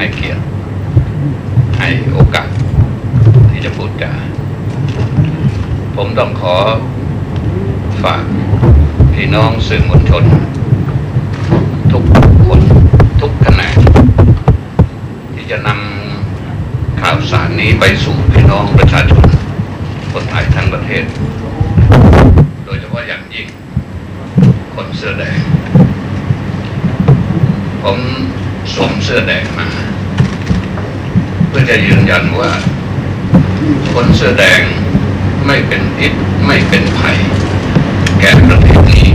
ให้เกียรติให้โอกาสที่จะพูดจาผมต้องขอฝากพี่น้องสื่อมวลชน ทุกคนทุกแขนงที่จะนำข่าวสารนี้ไปสู่พี่น้องประชาชนคนไทยทั้งประเทศ โดยเฉพาะอย่างยิ่งคนเสื้อแดงผม สวมเสื้อแดงมา เพื่อจะยืนยันว่า คนเสื้อแดงไม่เป็นพิษไม่เป็นภัย แก่ประเทศนี้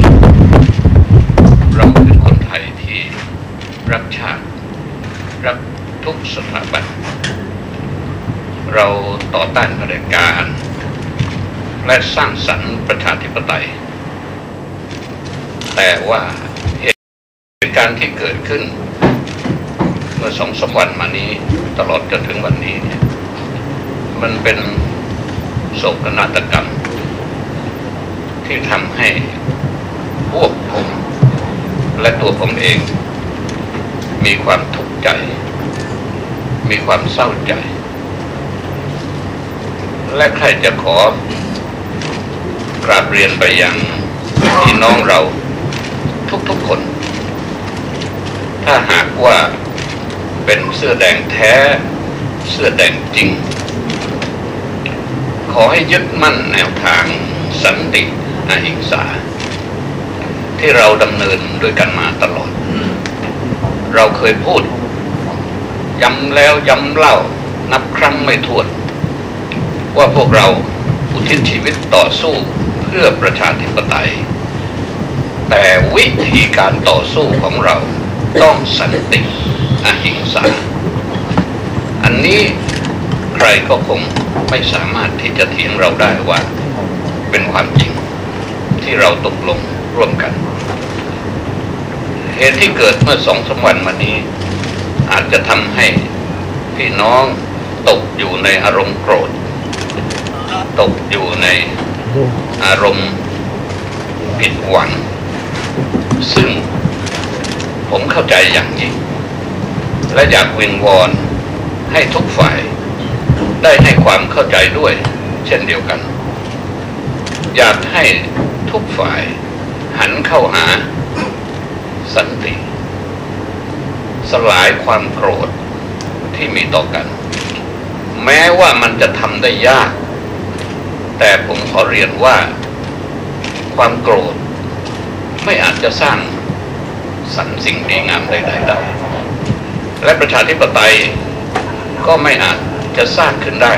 เราคือคนไทยที่รักชาติ รักทุกสถาบันเราต่อต้านเผด็จการ และสร้างสรรค์ประชาธิปไตย แต่ว่าเหตุการณ์ที่เกิดขึ้น มื่อสองสามวันมานี้ตลอดจนถึงวันนี้เนี่ยมันเป็นโศกนาฏกรรม ที่ทำให้พวกผมและตัวผมเอง มีความทุกข์ใจ มีความเศร้าใจ และใครจะขอกราบเรียนไปยังพี่น้องเราทุกๆคน ถ้าหากว่า เป็นเสื้อแดงแท้ เสื้อแดงจริง ขอให้ยึดมั่นแนวทางสันติอหิงสา ที่เราดำเนินด้วยกันมาตลอด เราเคยพูด ย้ำแล้วย้ำเล่านับครั้งไม่ถ้วน ว่าพวกเราอุทิศชีวิตต่อสู้เพื่อประชาธิปไตย แต่วิธีการต่อสู้ของเราต้องสันติ อหิงสา อันนี้ใครก็คงไม่สามารถที่จะเถียงเราได้ว่า เป็นความจริงที่เราตกลงร่วมกัน เหตุที่เกิดเมื่อสองสามวันมานี้ อาจจะทำให้พี่น้องตกอยู่ในอารมณ์โกรธ ตกอยู่ในอารมณ์ผิดหวัง ซึ่งผมเข้าใจอย่างยิ่ง และอยากวิงวอนให้ทุกฝ่ายได้ให้ความเข้าใจด้วย เช่นเดียวกัน อยากให้ทุกฝ่ายหันเข้าหา สันติ สลายความโกรธที่มีต่อกัน แม้ว่ามันจะทำได้ยาก แต่ผมขอเรียนว่า ความโกรธ ไม่อาจจะสร้างสรรค์สิ่งดีงามใดๆได้ และประชาธิปไตยก็ไม่อาจจะสร้างขึ้นได้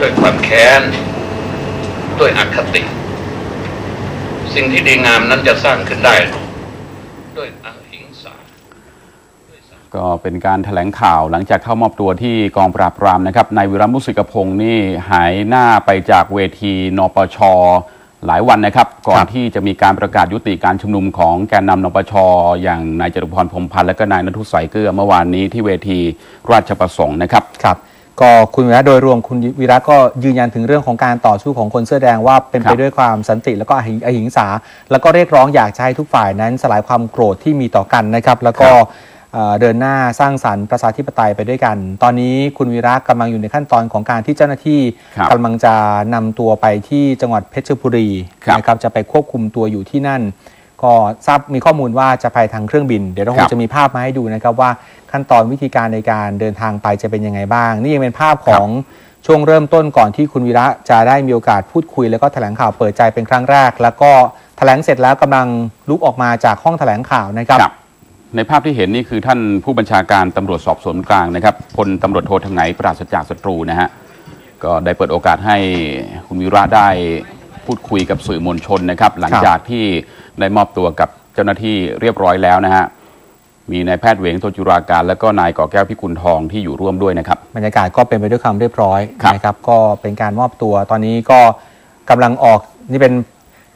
ด้วยความแค้น ด้วยอคติ สิ่งที่ดีงามนั้นจะสร้างขึ้นได้ ด้วยอหิงสาก็เป็นการแถลงข่าวหลังจากเข้ามอบตัวที่กองปราบปรามนะครับนายวิรัมมุสิกพงศ์นี่หายหน้าไปจากเวทีนปช หลายวันนะครับ ก่อนที่จะมีการประกาศยุติการชุมนุมของแกนนำนปชอย่างนายจตุพรพรหมพันธ์และก็นายนทุสัยเกลือเมื่อวานนี้ที่เวทีราชประสงค์นะครับครับก็คุณวีระโดยรวมคุณวีระก็ยืนยันถึงเรื่องของการต่อสู้ของคนเสื้อแดงว่าเป็นครัไปบด้วยความสันติแล้วก็อหิงอหิงสา แล้วก็เรียกร้องอยากจะให้ทุกฝ่ายนั้นสลายความโกรธที่มีต่อกันนะครับ แล้วก็ เอ่อเดินหน้าสร้างสรรค์ประชาธิปไตยไปด้วยกัน ตอนนี้คุณวีระกำลังอยู่ในขั้นตอนของการที่เจ้าหน้าที่ครับกำลังจะนำตัวไปที่จังหวัดเพชรบุรีครับนะครับจะไปควบคุมตัวอยู่ที่นั่น ก็ทราบมีข้อมูลว่าจะไปทางเครื่องบิน เดี๋ยวเราคครังบจะมีภาพมาให้ดูนะครับว่าขั้นตอนวิธีการในการเดินทางไปจะเป็นยังไงบ้าง นี่ยังเป็นภาพของช่วงเริ่มต้นก่อนที่คุณวีระจะได้มีโอกาสพูดคุย แล้วก็แถลงข่าวเปิดใจเป็นครั้งแรก แล้วก็แถลงเสร็จแล้วกำลังลุกออกมาจากห้องแถลงข่าวนะครับครับ ในภาพที่เห็นนี่คือท่านผู้บัญชาการตำรวจสอบสวนกลางนะครับพลตำรวจโททางไหนปราศจากศัตรูนะฮะก็ได้เปิดโอกาสให้คุณวิระได้พูดคุยกับสื่อมวลชนนะครับ หลังจากที่ได้มอบตัวกับเจ้าหน้าที่เรียบร้อยแล้วนะฮะมีนายแพทย์เหวงโตจุราการ และก็นายก่อแก้วพิกุลทองที่อยู่ร่วมด้วยนะครับบรรยากาศก็เป็นไปด้วยความเรียบร้อยครับนะครับ ก็เป็นการมอบตัวตอนนี้ก็กำลังออกนี่เป็น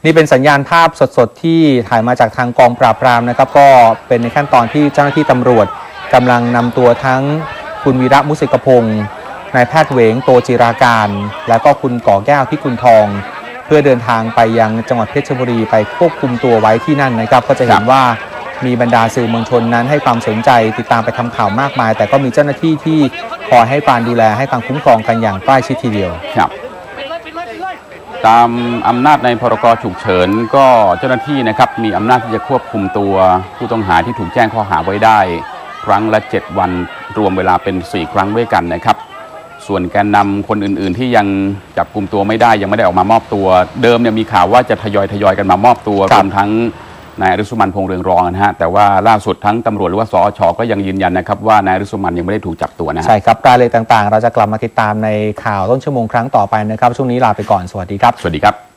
นี่เป็นสัญญาณภาพสดๆ ที่ถ่ายมาจากทางกองปราบปรามนะครับ ก็เป็นในขั้นตอนที่เจ้าหน้าที่ตำรวจกำลังนำตัวทั้งคุณวีระมุสิกพงศ์นายแพทย์เวงโตจิราการ แล้วก็คุณก่อแก้วพิกุลทอง เพื่อเดินทางไปยังจังหวัดเพชรบุรีไปควบคุมตัวไว้ที่นั่นนะครับ ก็จะเห็นว่ามีบรรดาสื่อมวลชนนั้นให้ความสนใจติดตามไปทำข่าวมากมาย แต่ก็มีเจ้าหน้าที่ที่คอยให้การดูแลให้การคุ้มครองกันอย่างใกล้ชิดทีเดียวครับ ตามอำนาจในพรกฉุกเฉินก็เจ้าหน้าที่นะครับมีอำนาจที่จะควบคุมตัวผู้ต้องหาที่ถูกแจ้งข้อหาไว้ได้ ครั้งละ 7 วันรวมเวลาเป็น 4 ครั้งด้วยกันนะครับ ส่วนแกนนำคนอื่น ๆ ที่ยังจับกลุ่มตัวไม่ได้ยังไม่ได้ออกมามอบตัว เดิมเนี่ยมีข่าวว่าจะทยอยทยอยกันมามอบตัวครรับวมทั้ง นายอริสุมันพงษ์เรืองรองนะฮะแต่ว่าล่าสุดทั้งตำรวจหรือว่าสอชก็ยังยืนยันนะครับว่านายอริสุมันยังไม่ได้ถูกจับตัวนะฮะใช่ครับรายละเอียดต่างๆ เราจะกลับมาติดตามในข่าวต้นชั่วโมงครั้งต่อไปนะครับช่วงนี้ลาไปก่อนสวัสดีครับสวัสดีครับ